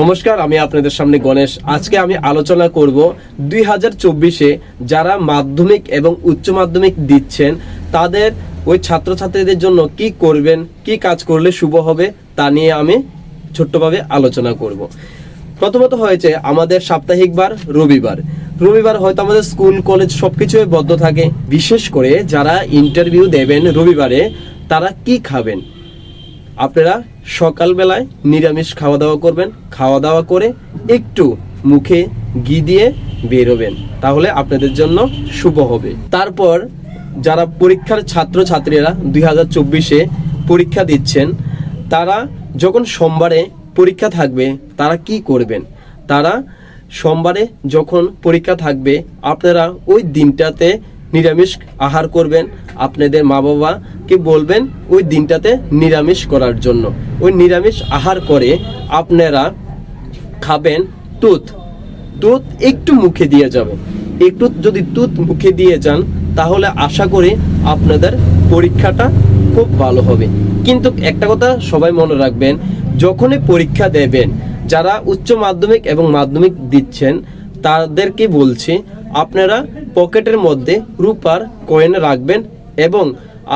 নমস্কার, আমি আপনাদের সামনে গণেশ। আজকে আমি আলোচনা করব দুই হাজার চব্বিশে যারা মাধ্যমিক এবং উচ্চ মাধ্যমিক দিচ্ছেন, তাদের ওই ছাত্রছাত্রীদের জন্য কি করবেন, কি কাজ করলে শুভ হবে, তা নিয়ে আমি ছোট্টভাবে আলোচনা করব। প্রথমত হয়েছে আমাদের সাপ্তাহিকবার রবিবার। রবিবার হয়তো আমাদের স্কুল, কলেজ সব কিছুই বদ্ধ থাকে। বিশেষ করে যারা ইন্টারভিউ দেবেন রবিবারে, তারা কি খাবেন? আপনারা সকালবেলায় নিরামিষ খাওয়া দাওয়া করবেন। খাওয়া দাওয়া করে একটু মুখে ঘি দিয়ে বেরোবেন। তাহলে আপনাদের জন্য শুভ হবে। তারপর যারা পরীক্ষার ছাত্র ছাত্রীরা দুই হাজার চব্বিশে পরীক্ষা দিচ্ছেন, তারা যখন সোমবারে পরীক্ষা থাকবে, তারা কি করবেন? তারা সোমবারে যখন পরীক্ষা থাকবে, আপনারা ওই দিনটাতে নিরামিষ আহার করবেন। আপনাদের মা বাবাকে বলবেন ওই দিনটাতে নিরামিষ করার জন্য। ওই নিরামিষ আহার করে আপনারা খাবেন তুত। তুত একটু মুখে দিয়ে যাবেন একটু যদি তুত মুখে দিয়ে যান, তাহলে আশা করি আপনাদের পরীক্ষাটা খুব ভালো হবে। কিন্তু একটা কথা সবাই মনে রাখবেন, যখনই পরীক্ষা দেবেন, যারা উচ্চ মাধ্যমিক এবং মাধ্যমিক দিচ্ছেন, তাদেরকে বলছি আপনারা পকেটের মধ্যে রূপার কয়েন রাখবেন এবং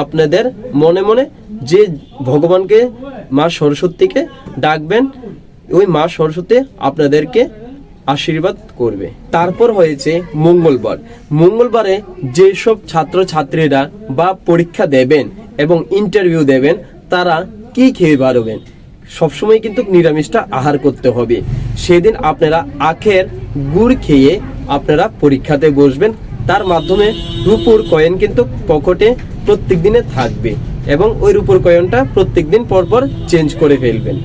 আপনাদের মনে মনে যে ভগবানকে মা সরস্বতীকে ডাকবেন, ওই মা সরস্বতী আপনাদেরকে আশীর্বাদ করবে। তারপর হয়েছে মঙ্গলবার। মঙ্গলবারে যেসব ছাত্র ছাত্রীরা বা পরীক্ষা দেবেন এবং ইন্টারভিউ দেবেন, তারা কি খেয়ে বাড়বেন? সবসময় কিন্তু নিরামিষটা আহার করতে হবে। সেদিন আপনারা আখের গুড় খেয়ে আপনারা পরীক্ষাতে বসবেন। তার মাধ্যমে রূপুর কয়েন কিন্তু পকেটে প্রত্যেক দিনে থাকবে এবং ওই রূপুর কয়েনটা প্রত্যেক দিন পরপর চেঞ্জ করে ফেলবেন।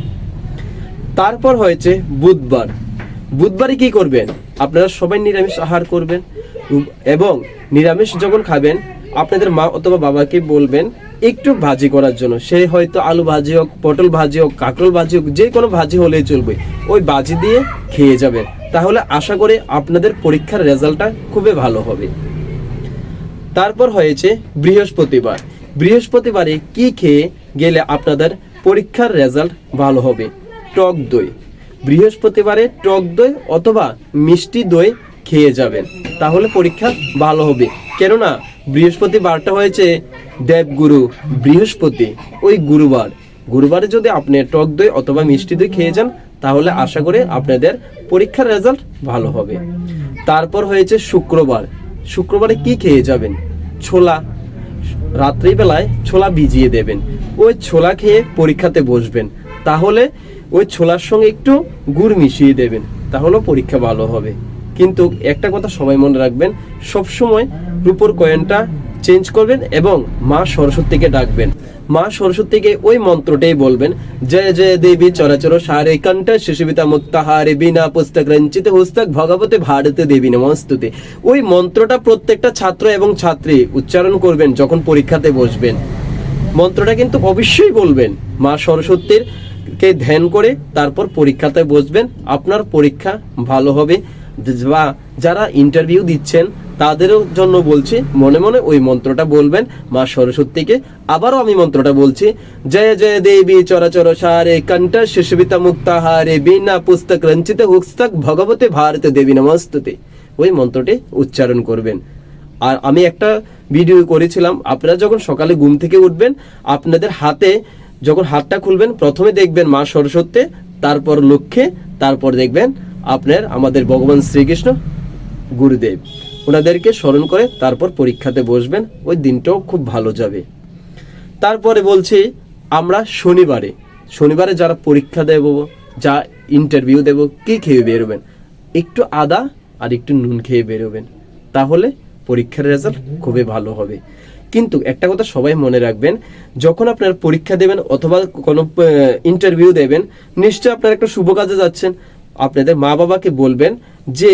তারপর হয়েছে বুধবার। বুধবারে কি করবেন? আপনারা সবাই নিরামিষ আহার করবেন এবং নিরামিষ যখন খাবেন, আপনাদের মা অথবা বাবাকে বলবেন, একটু ভাজি করার জন্য। সে হয়তো আলু ভাজি হোক, পটল ভাজি হোক, কাঁকরোল ভাজি হোক, যে কোনো ভাজি হলেই চলবে। ওই ভাজি দিয়ে খেয়ে যাবেন। তাহলে আশা করি আপনাদের পরীক্ষার রেজাল্টটা খুবই ভালো হবে। তারপর হয়েছে বৃহস্পতিবার। বৃহস্পতিবারে কি খেয়ে গেলে আপনাদের পরীক্ষার রেজাল্ট ভালো হবে? টক দই। বৃহস্পতিবারে টক দই অথবা মিষ্টি দই খেয়ে যাবেন। তাহলে পরীক্ষা ভালো হবে। কেননা বৃহস্পতিবারটা হয়েছে দেবগুরু বৃহস্পতি, ওই গুরুবার। গুরুবারে যদি আপনি টক দই অথবা মিষ্টি দই খেয়ে যান তাহলে আশা করি আপনাদের পরীক্ষার রেজাল্ট ভালো হবে। তারপর হয়েছে শুক্রবার। শুক্রবারে কি খেয়ে যাবেন? ছোলা। রাত্রিবেলায় ছোলা ভিজিয়ে দেবেন। ওই ছোলা খেয়ে পরীক্ষাতে বসবেন। তাহলে ওই ছোলার সঙ্গে একটু গুড় মিশিয়ে দেবেন। তাহলে পরীক্ষা ভালো হবে। কিন্তু একটা কথা সবাই মনে রাখবেন, সবসময় রূপোর কয়েনটা চেঞ্জ করবেন এবং মা সরস্বতীকে ডাকবেন। মা সরস্বতীকে ওই মন্ত্রটাই বলবেন, জয় জয় দেবী চরাচর সারে কণ্ঠ শিশুবিতা মুক্তাহারে বিনা পুস্তক রঞ্চিত পুস্তক ভগবতে ভারতে দেবী নমস্তুতে। ওই মন্ত্রটা প্রত্যেকটা ছাত্র এবং ছাত্রী উচ্চারণ করবেন যখন পরীক্ষাতে বসবেন। মন্ত্রটা কিন্তু অবশ্যই বলবেন, মা সরস্বতীর কে ধ্যান করে তারপর পরীক্ষাতে বসবেন, আপনার পরীক্ষা ভালো হবে। বা যারা ইন্টারভিউ দিচ্ছেন তাদেরও জন্য বলছি, মনে মনে ওই মন্ত্রটা বলবেন মা সরস্বতীকে। আবারও আমি মন্ত্রটা বলছি, জয় জয় দেবী চরাচর সারে কণ্ঠ শিশুবিতা মুক্তাহারে বিনা পুস্তক রঞ্চিত পুস্তক ভগবতে ভারতে দেবী নমস্তুতে। ওই মন্ত্রটি উচ্চারণ করবেন। আর আমি একটা ভিডিও করেছিলাম, আপনারা যখন সকালে ঘুম থেকে উঠবেন, আপনাদের হাতে যখন হাতটা খুলবেন, প্রথমে দেখবেন মা সরস্বতী, তারপর লক্ষ্যে তারপর দেখবেন আপনার আমাদের ভগবান শ্রীকৃষ্ণ, গুরুদেব। ওনাদেরকে স্মরণ করে তারপর পরীক্ষাতে বসবেন, ওই দিনটাও খুব ভালো যাবে। তারপরে বলছি, আমরা শনিবারে শনিবারে যারা পরীক্ষা দেব, যা ইন্টারভিউ দেব, কি খেয়ে বেরোবেন? একটু আদা আর একটু নুন খেয়ে বেরোবেন, তাহলে পরীক্ষার রেজাল্ট খুবই ভালো হবে। কিন্তু একটা কথা সবাই মনে রাখবেন, যখন আপনার পরীক্ষা দেবেন অথবা কোনো ইন্টারভিউ দেবেন, নিশ্চয়ই আপনার একটা শুভ কাজে যাচ্ছেন। আপনাদের মা বাবাকে বলবেন যে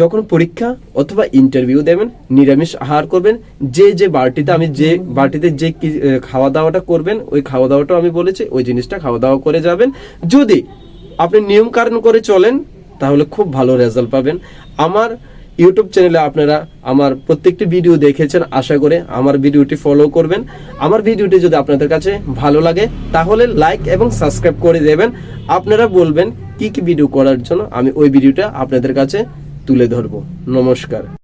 যখন পরীক্ষা অথবা ইন্টারভিউ দেবেন, নিরামিষ আহার করবেন, যে যে বাড়িতে আমি যে বাড়িতে যে খাওয়া দাওয়াটা করবেন, ওই খাওয়া দাওয়াটা আমি বলেছি, ওই জিনিসটা খাওয়া দাওয়া করে যাবেন। যদি আপনি নিয়ম কারণ করে চলেন, তাহলে খুব ভালো রেজাল্ট পাবেন। আমার ইউটিউব চ্যানেলে আপনারা আমার প্রত্যেকটি ভিডিও দেখেছেন, আশা করে আমার ভিডিওটি ফলো করবেন। আমার ভিডিওটি যদি আপনাদের কাছে ভালো লাগে, তাহলে লাইক এবং সাবস্ক্রাইব করে দেবেন। আপনারা বলবেন, কি কি ভিডিও করার জন্য আমি ওই ভিডিওটা আপনাদের কাছে তুলে ধরবো। নমস্কার।